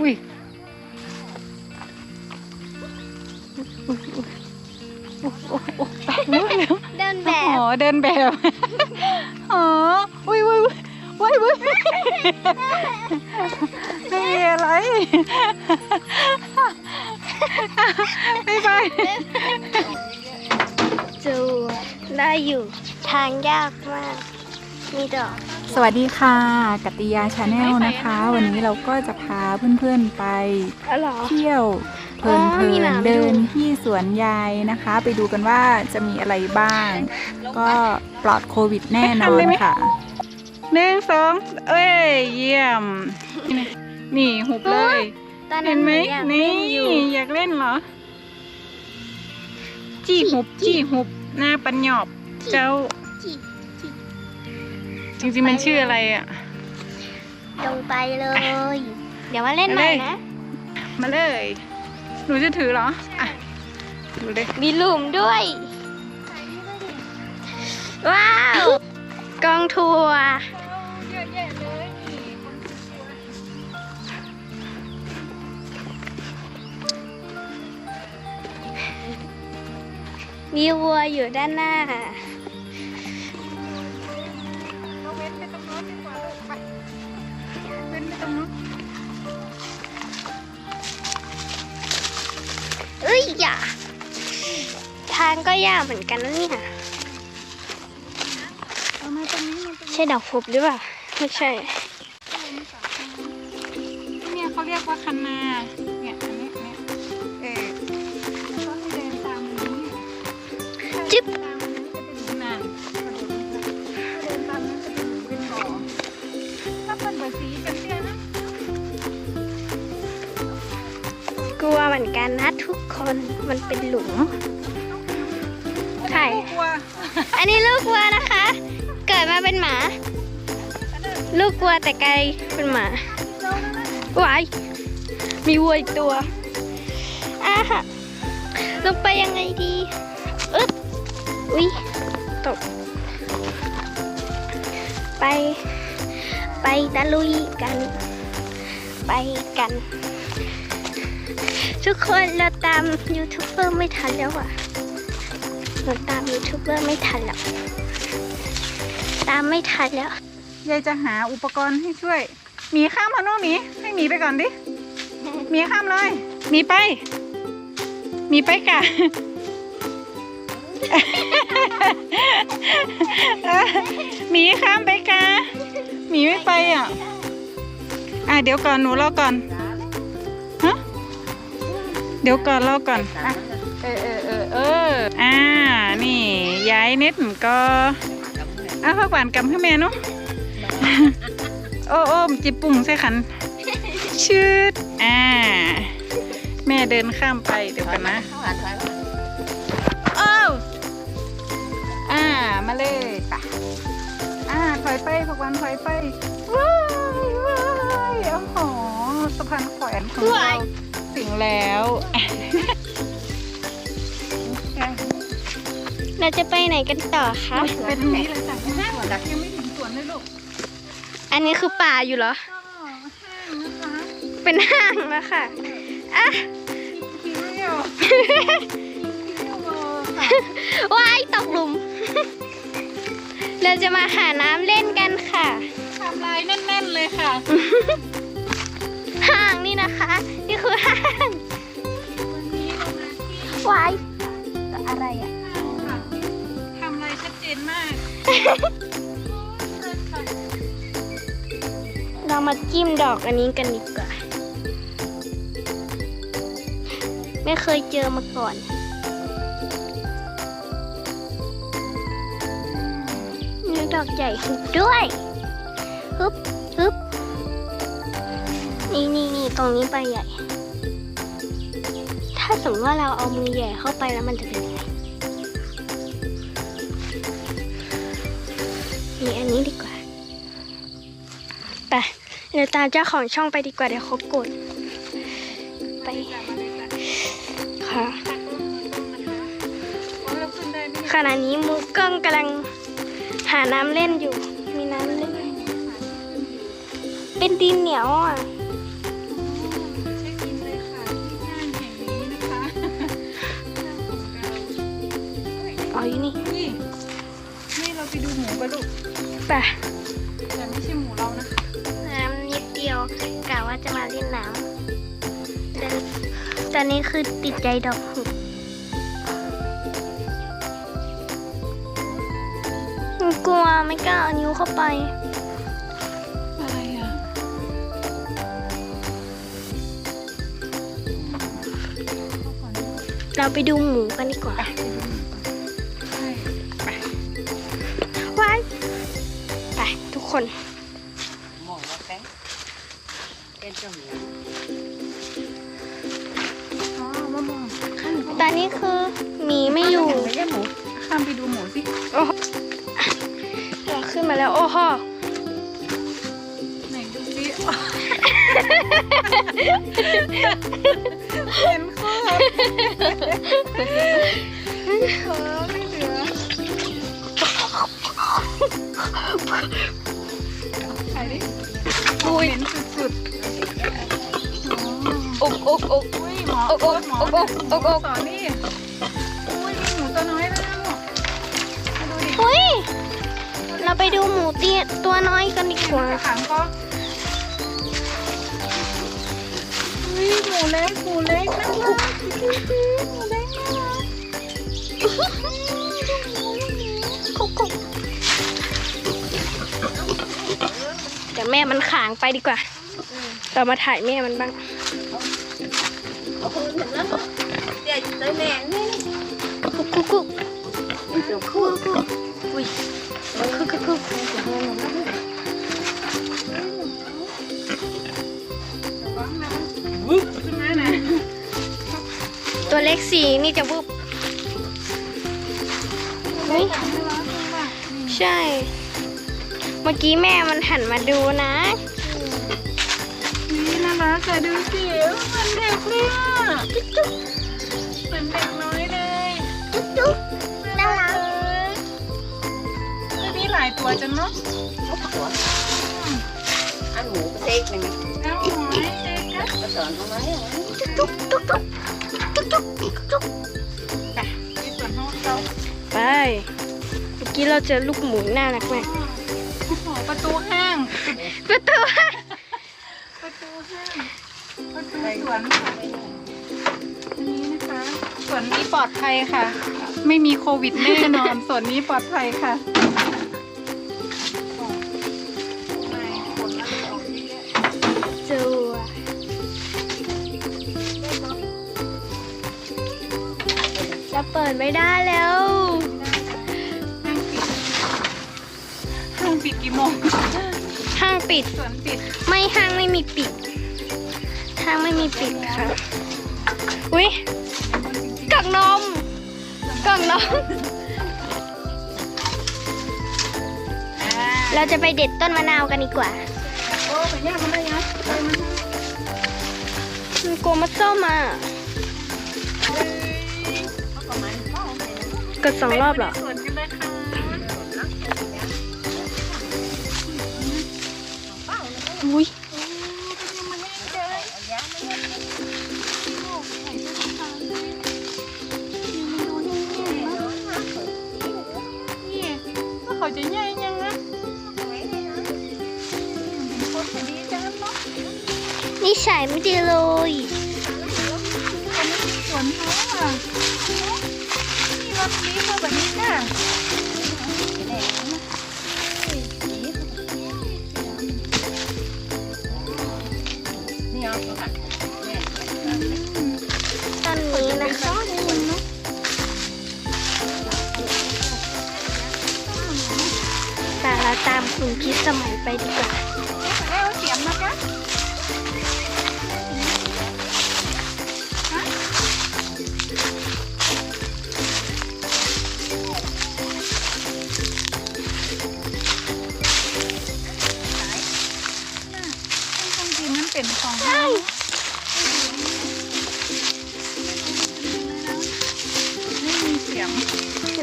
อุ้ยอุ้ยอุ้ยโอ้โอ้โอ้เดินแบอ๋บอเดินแบบอ๋ออุ้ยอุ้ยอุ้ยอุ้ยไม่มีอะไรบ๊ายบายจูได้อยู่ทางยากมาก มีดอกสวัสดีค่ะกัตติยาชาแนลนะคะ วันนี้เราก็จะพาเพื่อนๆไปอ๋อเหรอเที่ยวเพลินอ๋อมีหนามๆเดินด้วยที่สวนยายนะคะ ไปดูกันว่าจะมีอะไรบ้าง ก็ปลอดโควิดแน่นอนค่ะหนึ่งสองเอ้ย เยี่ยม นี่หุบเลยตอนเห็นั้นนไหมหนูอยากนี่เล่นอยู่อยากเล่นเหรอ จี้หุบจี้หุบหน้าปัญญอบเจ้า จริงๆมันชื่ออะไรอะ ลงไปเลย เดี๋ยวมาเล่นใหม่นะ มาเลย หนูจะถือเหรอ อะ ดูเลย มีหลุมด้วย ว้าว กองทัวร์เยอะแยะเลยนี่มีวัวอยู่ด้านหน้าเรา รงโน้นเอ้ยอย่าทางก็ยากเหมือนกันนะเนี่ยเอามาตรงนี้มาตรงนี้ใช่ดอกพุบหรือเปล่าไม่ใช่ เนี่ยเขาเรียกว่าคันนา เนี่ยอันนี้เนี่ยเออก็ให้เดินตามนี้ จิ๊บ กันนะทุกคนมันเป็นหลุมใช่กลัวอันนี้ลูกวัวนะคะ เกิดมาเป็นหมา ลูกวัวแต่ไกลเป็นหมาวายมีวัวอีกตัวอะฮะลงไปยังไงดีอึ๊บอุ๊ยตก ไป ไปตะลุยกัน ไปกัน ทุกคนเราตามยูทูบเบอร์ไม่ทันแล้วอะเราตามยูทูบเบอร์ไม่ทันแล้ว ตามไม่ทันแล้ว ยายจะหาอุปกรณ์ให้ช่วย หมีข้ามมาโน่หมี ให้หมีไปก่อนดิ หมีข้ามเลย หมีไป หมีไปกะหมีข้ามไปกะหมีไม่ไปอะ อะเดี๋ยวก่อนหนูรอก่อน เดี๋ยวก่อนรอก่อนอะเออเออเออเอออ่า นี่ย้ายเน็ตก็อ้าวพักหวานกำให้แม่เนาะโอ้โอ้มจิบปุ่งใส่ขัน ชืดอ่า แม่เดินข้ามไปเดี๋ยวกันนะโอ้วอ่า มาเลยไปอ่าถอยไปพักหวานถอยไปว้ายว้ายโอ้โหสะพานแขวนของเรา ถึงแล้วเราจะไปไหนกันต่อคะไปทางนี้เลยจ้ะห้างดักยังไม่ถึงสวนเลยลูกอันนี้คือป่าอยู่เหรอก็ห้างนะคะเป็นห้างแล้วค่ะอะคิวเดียวคิวเบอร์ค่ะว้ายตกหลุม เราจะมาหาน้ำเล่นกันค่ะทำลายแน่นๆเลยค่ะ ห้างนี่นะคะ เรามาจิ้มดอกอันนี้กันดีกว่า ไม่เคยเจอมาก่อนมีดอกใหญ่ด้วย ฮึบฮึบนี่นี่นี่ตรงนี้ใบใหญ่ ถ้าสมมติว่าเราเอามือแหย่เข้าไปแล้วมันจะเป็น เดี๋ยวตามเจ้าของช่องไปดีกว่าเดี๋ยวเขากดไปค่ะขณะนี้มุกเกิ้งกำลังหาน้ำเล่นอยู่ มีน้ำเล่นเป็นดินเหนียวอะอ๋ออันนี่ นี่เราไปดูหมูกันลูกไปแต่ไม่ใช่หมู กะว่าจะมาเล่นน้ำแต่ตอนนี้คือติดใจดอกหุบกลัวไม่กล้าเอานิ้วเข้าไป อะไรอะ เราไปดูหมูกันดีกว่าใช่ว้ายไปทุกคน อ๋อมะม่วงข้ามตอนนี้คือหมีไม่อยู่ไม่ใช่หมู ข้ามไปดูหมูสิเราขึ้นมาแล้ว โอ้โหไหนดูสิเห็นข้อเออไม่เหลือ อ๋ออกอกอกอุ้ยหมอโอ๊ะโอ๊ะหมอโอ๊ะโอ๊ะโอ๊ะสอนนี่อุ้ยมีหมูตัวน้อยด้วยนะลูกมาดูดิอุ้ยเราไปดูหมูเตี้ยตัวน้อยกันดีกว่าจะขังก็อุ้ยหมูเล็กหมูเล็กน่ารักหมูเล็กน่ารักกุ๊กกุ๊กเดี๋ยวแม่มันขางไปดีกว่า เรามาถ่ายแม่มันบ้าง ตัวเล็กสีนี่จะวุบอุ้ยน่ารักจังว่ะนี่ใช่ เมื่อกี้แม่มันหันมาดูนะ นี่น่ารักอะดูสิเหมือนเด็กเลยอะเหมือนเด็กน้อยเลยจุ๊บจุ๊บน่ารักเลยมีหลายตัวจังเนาะอันหมูเซ็กนึงเอาหอยเจ๊กัสก็สอนเขาไหมจุ๊บจุ๊บจุ๊บจุ๊บจุ๊บจุ๊บจุ๊บไปที่สวนของเราไปเมื่อกี้เราเจอลูกหมูน่ารักมากโอ้โหประตูห้างประตูประ วนค่ะอันนี้นะคะสวนนี้ปลอดภัยค่ะ ไม่มีโควิดแน่นอนสวนนี้ปลอดภัยค่ะไม่ฝนมันตกเยอะจัวจะเปิดไม่ได้แล้วห้างปิดห้างปิดกี่โมงห้างปิดสวนปิด ไม่ห้างไม่มีปิด ห้างไม่มีปิดค่ะ อุ้ยกล่องนมกล่องนมอ่าเราจะไปเด็ดต้นมะนาวกันดีกว่า โอ้ไปย่างมันได้ยังไปมันมันกลัวมาส้มอะเขาก็มันเฝ้าไปนะกดสองรอบเหรอ ใส่ไม่ดีเลยคนนี้สวนเขาอะนี่รถนี้เขาแบบนี้จ้ะนี่เอาตัวกันแม่ต้นนี้นะคะแต่เราตามคุณพิสมัยไปดีกว่า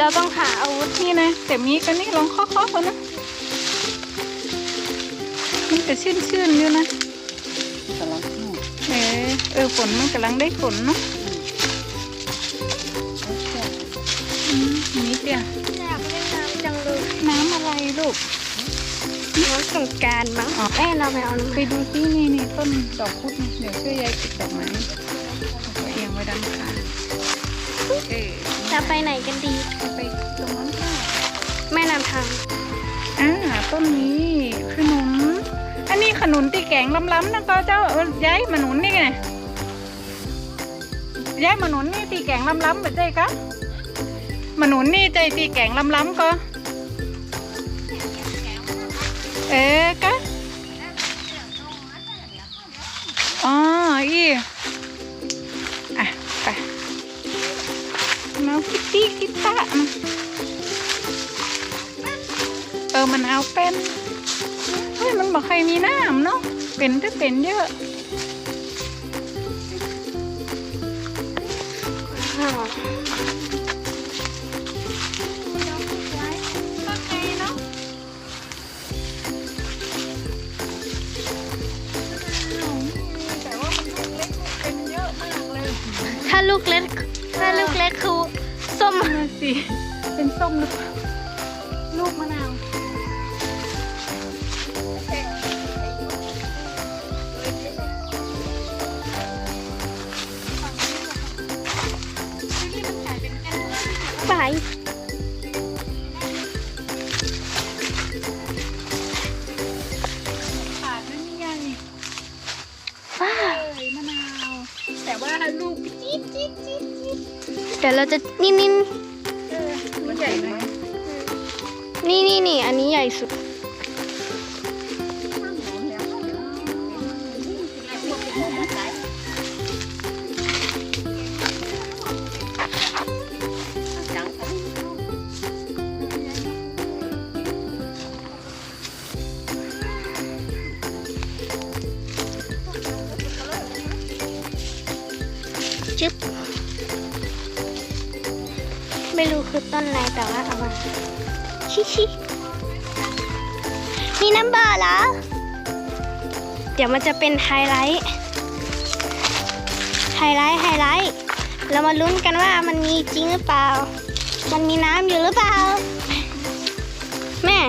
เราต้องหาอาวุธนี่นะ แต่มีกันนี่ลองเคาะๆกันนะ มันจะชื่นชื่นๆอยู่นะกำลังสู้เออเออฝนมันกำลังได้ฝนเนาะอืมมีเจอะอยากเล่นน้ำจังเลยน้ำอะไรลูกน้ำสงกรารมั้งแม่เราไปเอาน้ำไปดูที่นี่นี่ต้นดอกพุธนี่เดี๋ยวช่วยยายเก็บดอกไม้ จะไปไหนกันดีเอาไปตรงนั้นค่ะแม่นำทางอ่าต้นนี้ขนุน อันนี้ขนุนตีแกงล้ำๆนะก็เจ้าเอ้ยย้ายมาหนุนนี่ไงย้ายมาหนุนนี่ตีแกงล้ำๆแบบใจกะมาหนุนนี่ใจตีแกงล้ำๆก็เอ๊ะกะอ๋ออี กี้กิตามาเออมันเอาเป็นเฮ้ยมันบอกใครมีน้ำเนาะเป็นถ้าเป็นเยอะ ส้ม นั่นสิ เป็นส้มหรือเปล่าลูกมะนาว เดี๋ยวเราจะนี่นี่เออมันใหญ่ไหมนี่นี่นี่อันนี้ใหญ่สุด อต้นอะไรแต่ว่าเอามาชิชิมีน้ำเบอร์เหรอ เดี๋ยวมันจะเป็นไฮไลท์ ไฮไลท์ ไฮไลท์ เรามาลุ้นกันว่ามันมีจริงหรือเปล่า มันมีน้ำอยู่หรือเปล่า แม่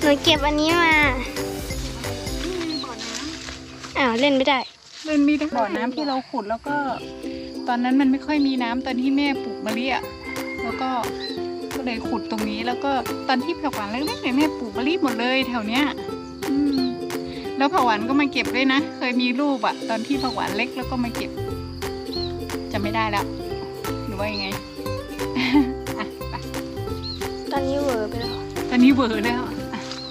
หนูเก็บอันนี้มาอ้าวเล่นไม่ได้ เล่นมีทั้งบ่อน้ำที่เราขุดแล้วก็ ตอนนั้นมันไม่ค่อยมีน้ำตอนที่แม่ปลูกมะลิอะ แล้วก็ก็เลยขุดตรงนี้แล้วก็ตอนที่ผักหวานเล็กๆเนี่ยแม่ปลูกมะลิหมดเลยแถวเนี้ยอืมแล้วผักหวานก็มาเก็บด้วยนะ เคยมีรูปอะตอนที่ผักหวานเล็กแล้วก็มาเก็บจะไม่ได้แล้วหรือว่ายังไงอะไปตอนนี้เหวอร์ไปแล้ว ตอนนี้เบอร์แล้วอะ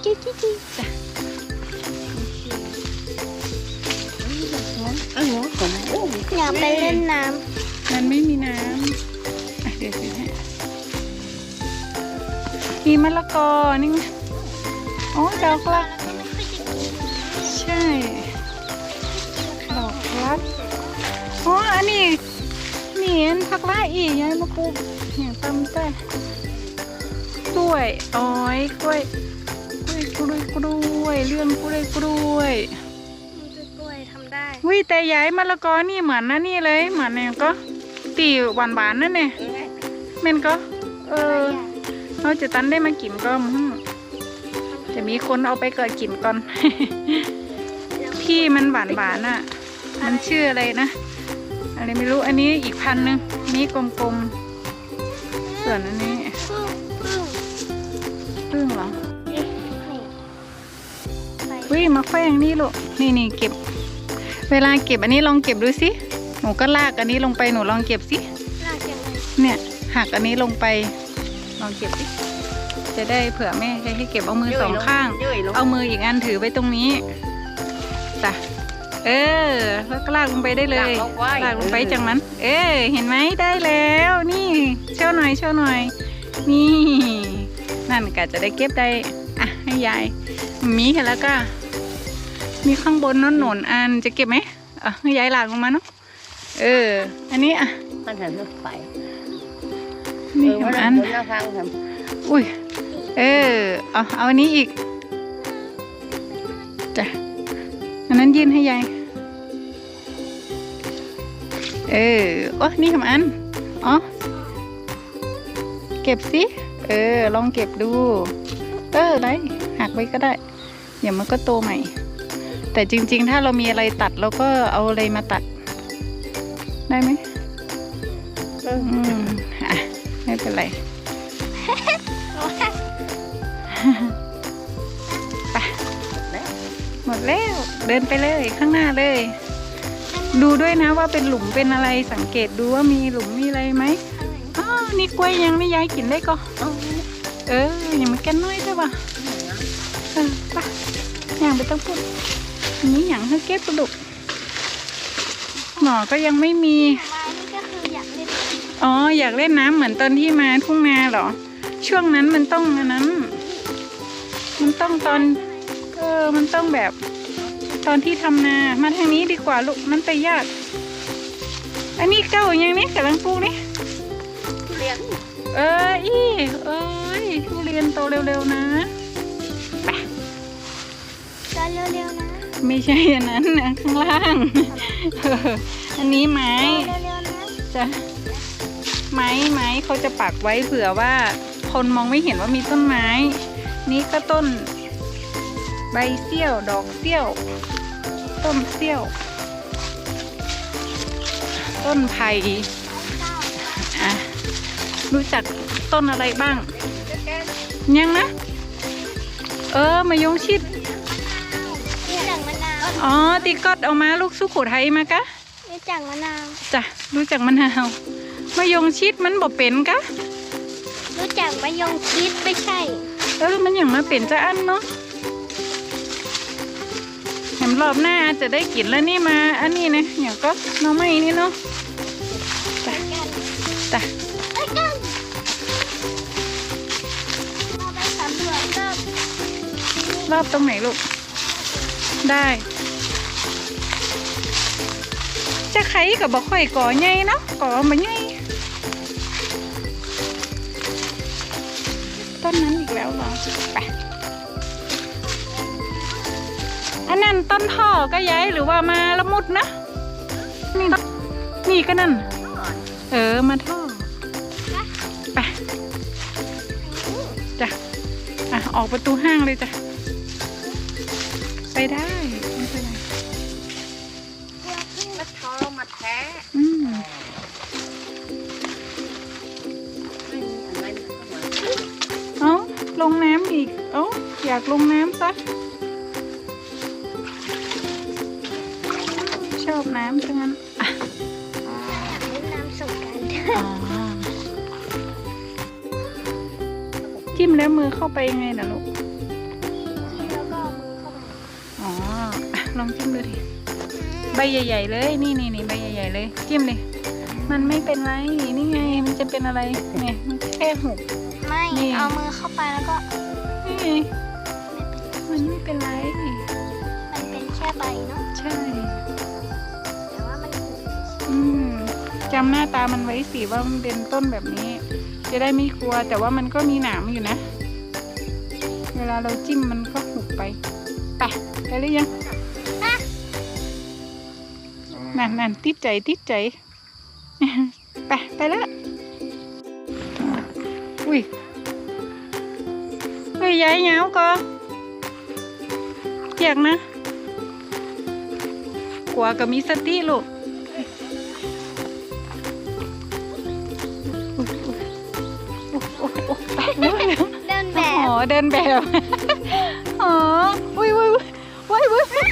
จิ๊ดจิ๊ดจิ๊ดอยากไปเล่นน้มันไม่มีน้ำอะเดี๋ยวสิให้ มีมะละกอนี่ไงโอ้ยดอกลักใช่ดอกลักอ๋ออันนี้นี่อันผักละอีกยายมาปลูกอย่างตำแต่กล้วยอ้อยกล้วยกล้วยกล้วยกล้วยเรื่องกล้วยกล้วยำกล้วยทำได้วิแต่ย้ายมะละกอนี่เหมือนนะนี่เลยเหมือนเนี่ยก็ตีหวานหวานๆนั่นเนี่ยเม่นก็เออ เราจะตันได้มากินก็อืมจะมีคนเอาไปเกิดกินก่อนพี่มันหวานหวานๆอะ มันชื่ออะไรนะ อะไรไม่รู้ อันนี้อีกพันหนึ่งอันนี้กลมๆ ส่วนอันนี้พึ่งพึ่งพึ่งเหรอเอ๊ะนี่ไปวิมาแขว้งนี่ลูก นี่นี่เก็บ เวลาเก็บอันนี้ลองเก็บดูสิ หนูก็ลากอันนี้ลงไป หนูลองเก็บสิลากยังไงเนี่ยหักอันนี้ลงไป ลองเก็บสิจะได้เผื่อแม่จะให้เก็บเอามือสองข้าง เอามืออีกอันถือไว้ตรงนี้จ้ะเออแล้วก็ลากลงไปได้เลยลากลงไปจังนั้น เออเห็นไหมได้แล้ว นี่โชว์หน่อยโชว์หน่อย นี่ นั่นกะจะได้เก็บได้อะให้ยายมีเห็นแล้วก็ มีข้างบนโน้นหนุนอันจะเก็บไหมอะให้ยายลากลงมาเนาะเออ อันนี้อะมันเห็นรถไฟ นี่เออเห็นว่าไหมเราอันบนหน้าทางทำอุ้ย เออ เอาเอาอันนี้อีก จ้ะ อันนั้นยื่นให้ยาย เออ โอ้นี่ทำอัน อ๋อ เก็บสิเเออ ลองเก็บดู เออได้หักไว้ก็ได้ เดี๋ยวมันก็โตใหม่ แต่จริง ๆ ถ้าเรามีอะไรตัดเราก็เอาอะไรมาตัด ได้ไหม อืมอะ ไม่เป็นไรหมดแล้วเดินไปเลยข้างหน้าเลย ดูด้วยนะว่าเป็นหลุมเป็นอะไรสังเกตดูว่ามีหลุมมีอะไรไหมอ๋อนี่กล้วยยังไม่ย้ายกินได้ก็เออยังมาแกนน้อยด้วยว่ะเออไปอย่างไปต้องพูดนี้อย่างให้เก็บกระดุกหมอก็ยังไม่มี อ๋ออยากเล่นน้ำเหมือนตอนที่มาทุ่งนาเหรอ ช่วงนั้นมันต้องอันนั้น มันต้องตอนเออมันต้องแบบ ตอนที่ทำนามาทางนี้ดีกว่าลูกมันไปยาก อันนี้เก้าอย่างนี้กำลังปลูกนี่เรียนเอออีเอ้ยทุเรียนโตเร็วๆนะก็เร็วๆนะ ไม่ใช่อันนั้นนะข้างล่างเอออันนี้ไม้เร็วๆนะจะ ไม้ไม้เขาจะปักไว้เผื่อว่าคนมองไม่เห็นว่ามีต้นไม้ นี่ก็ต้น ใบเสี้ยว ดอกเสี้ยว ต้นเสี้ยว ต้นไผ่อะรู้จักต้นอะไรบ้าง ยังนะ เออ มายงชิดรู้จักมะนาวอ๋อตีกอดเอามาลูกสุโขทัยมากะรู้จักมะนาวจ้ะรู้จักมะนาว มายงชิดมันบ่เป็นกะรู้จักมะยงชิดไม่ใช่ เออมันอย่างมาเป็นจะอันเนาะแถมรอบหน้าจะได้กินแล้วนี่มาอันนี้นะอย่างก็หน้องไม่นี่เนาะไปกันจ้ะไปกันเราไปสำรวจรอบรอบตรงไหนลูก ได้จะไขกับบ่ค่อยก่อใหญ่เนาะก่อมาใหญ่ ต้นนั้นอีกแล้วเหรอไปอันนั้นต้นท่อก็ย้ายหรือว่ามาละมุดนะ นี่นี่ก็นั่น เออมาท่อไปจ้ะอะออกประตูห้างเลยจ้ะไปได้ ลงน้ำอีก เอ้าอยากลงน้ำซะ ชอบน้ำทั้งนั้นอะอยากเล่นน้ำสงกรานต์อ๋อจิ้มแล้วมือเข้าไปยังไงนะลูก แล้วก็เอามือเข้าไปอ๋ออะลองจิ้มดูดิ ใบใหญ่ ๆ เลย นี่นี่นี่ใบใหญ่ๆเลย จิ้มเลย มันไม่เป็นไร นี่ไง มันจะเป็นอะไร เนี่ย มันแค่หุบไม่ นี่เอามือเข้าไปแล้วก็นี่ไงมันไม่เป็นไร มันเป็นแค่ใบเนาะ ใช่ แต่ว่ามันอืมจำหน้าตามันไว้สิว่ามันเป็นต้นแบบนี้ จะได้ไม่กลัว แต่ว่ามันก็มีหนามอยู่นะ เวลาเราจิ้มมันก็หุบไป ไปไปหรือยังนั่นนั่นติดใจติดใจ ไปไปแล้ว เฮ้ยยายเหงาก็อยากนะกลัวก็มีสติลูกเดินแบอ๋บอเดินแบบอ๋ออุ้ยอุ้ยอุ้ยอุ้ยอุ้ย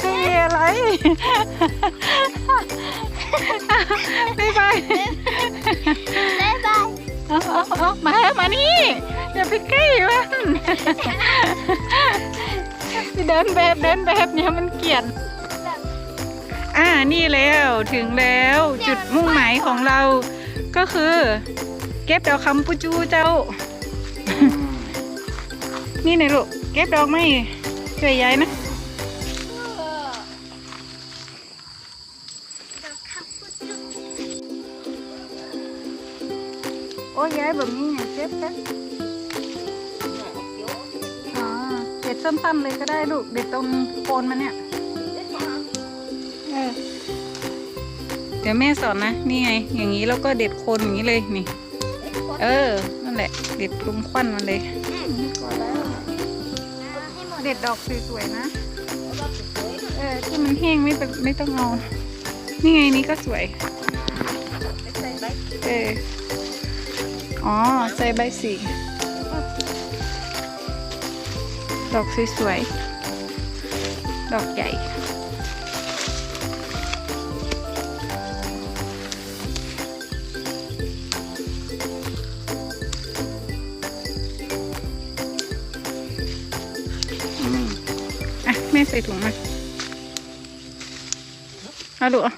ไม่มีอะไรบ๊ายบายบ๊ายบาย เอาเอาเอามามานี่ อย่าไปใกล้มันเดินแบบเดินแบบเนี่ยมันเกลียดอ่านี่แล้วถึงแล้วจุดมุ่งหมายของเรา ก็คือ เก็บดอกคำปูจูเจ้า นี่นลูกเก็บดอกไม้ช่วยยายนะ โอ้แบบนี้ไงเก็บกันอ๋อเด็ดสั้นๆเลยก็ได้ลูก เด็ดตรงโคนมันเนี่ยเออเดี๋ยวแม่สอนนะ นี่ไง อย่างนี้แล้วก็เด็ดโคนอย่างนี้เลยนี่ เออ นั่นแหละ เด็ดลุมควันมันเลย เด็ดดอกสวยๆนะ เออที่มันแห้งไม่เป็นไม่ต้องเอา นี่ไงนี่ก็สวย เออ อ๋อ ใส่ใบสี ดอกสวยๆ ดอกใหญ่อืมอะแม่ใส่ถุงมาเอาดูอะ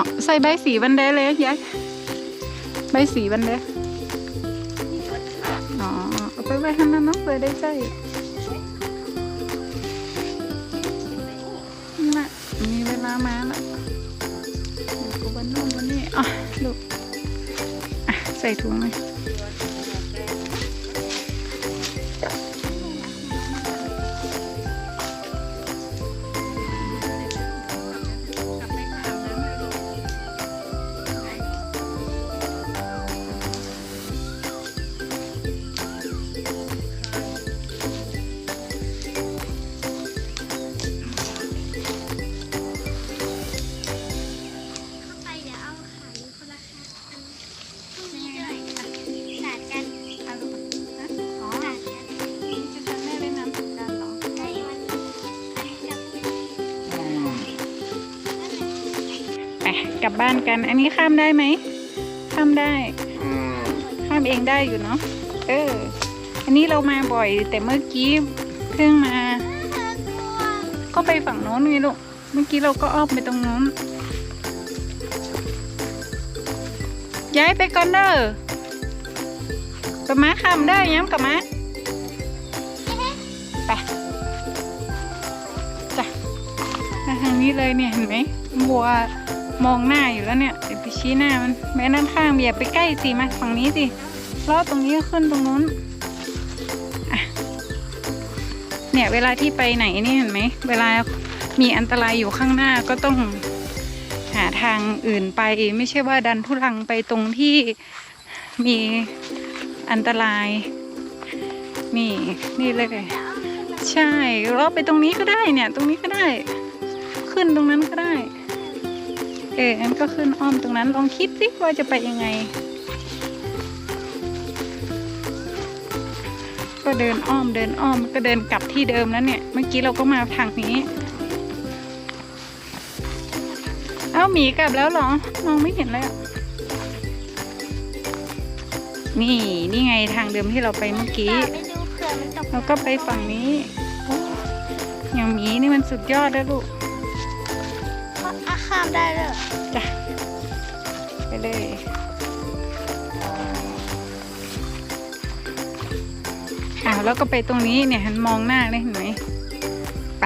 อ๋อใส่ใบสีบันเดเลยยายใบสีบันเดอ๋อเอาไปไว้ข้างนั้นเนาะเพื่อได้ใส่น่ะมีเวลามาแล้วเดี๋ยวกูวันนู้นวันนี้อ๋อลูกใส่ถุงเลย บ้านกัน อันนี้ข้ามได้ไหม ข้ามได้ ข้ามเองได้อยู่เนาะ เออ อันนี้เรามาบ่อยแต่เมื่อกี้เพิ่งมา ก็ไปฝั่งโน้นไงลูก เมื่อกี้เราก็อ้อมไปตรงโน้น ย้ายไปก่อนเด้อกับม้าข้ามได้ย้ำกับม้าไปจ้ะมาทางนี้เลยเนี่ยเห็นไหมวัว มองหน้าอยู่แล้วเนี่ยเดี๋ยวไปชี้หน้ามันแม่นั่นข้างอย่าไปใกล้สิมาฝั่งนี้สิลอดตรงนี้ก็ขึ้นตรงนู้นอะเนี่ยเวลาที่ไปไหนนี่เห็นไหมเวลามีอันตรายอยู่ข้างหน้าก็ต้องหาทางอื่นไป ไม่ใช่ว่าดันทุลังไปตรงที่มีอันตราย นี่นี่เลย ใช่เราไปตรงนี้ก็ได้เนี่ย ตรงนี้ก็ได้ ขึ้นตรงนั้นก็ได้ อองั้นก็ขึ้นอ้อมตรงนั้นลองคิดสิว่าจะไปยังไง ก็เดินอ้อมเดินอ้อมก็เดินกลับที่เดิมแล้วเนี่ย เมื่อกี้เราก็มาทางนี้ เอ้าหมีกลับแล้วเหรอ มองไม่เห็นเลยอะนี่นี่ไงทางเดิมที่เราไปเมื่อกี้ไปดูเผื่อมันตกเราก็ไปฝั่งนี้โอ้อย่างหมีนี่มันสุดยอดแล้วลูกอะข้ามได้เลยจ้ะไปเลยอ้าวแล้วก็ไปตรงนี้เนี่ยหันมองหน้าเลยเห็นไหมไป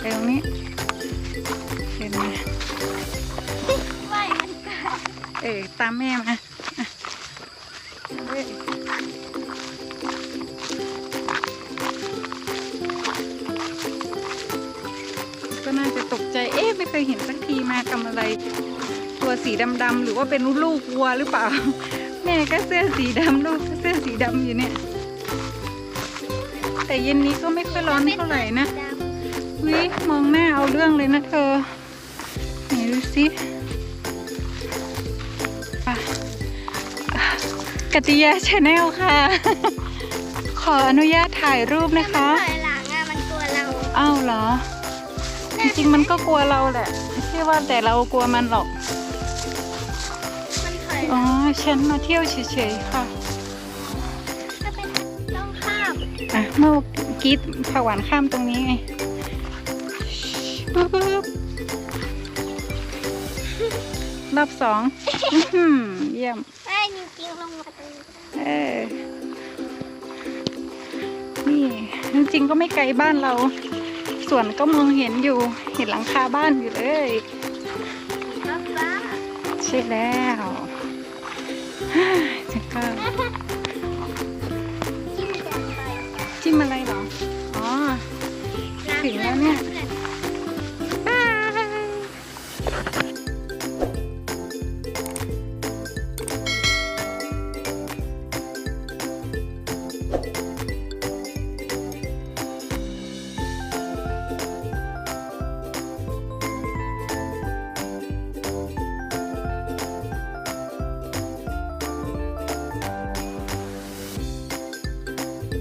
ไปตรงนี้เดินมาไม่มันเออตามแม่มา ดำๆหรือว่าเป็นลูกวัวหรือเปล่า แม่ก็เสื้อสีดำลูกก็เสื้อสีดำอยู่เนี่ย แต่เย็นนี้ก็ไม่ค่อยร้อนเท่าไหร่นะวิมองหน้าเอาเรื่องเลยนะเธอไหนดูสิอะกติยาชาแนลค่ะ ขออนุญาตถ่ายรูปนะคะถอยหลังอะมันกลัวเรา อ้าวเหรอ จริงๆมันก็กลัวเราแหละไม่ใช่ว่าแต่เรากลัวมันหรอกมันถ อยอ๋อฉันมาเที่ยวเฉยๆค่ะก็เป็นต้องข้ามอะเมื่อกี้ผักหวานข้ามตรงนี้ไงปึ๊บปึ๊บรอบสองอื้อหือเยี่ยมไม่จริงๆลงมาตรงนี้เออนี่จริงๆก็ไม่ไกลบ้านเรา ส่วนก็มองเห็นอยู่ เห็นหลังคาบ้านอยู่เลยก็ฟ้าใช่แล้ว ฉันก็ที่มันจะไปอะไรเหรอ อ๋อ ถึงแล้วเนี่ยไหน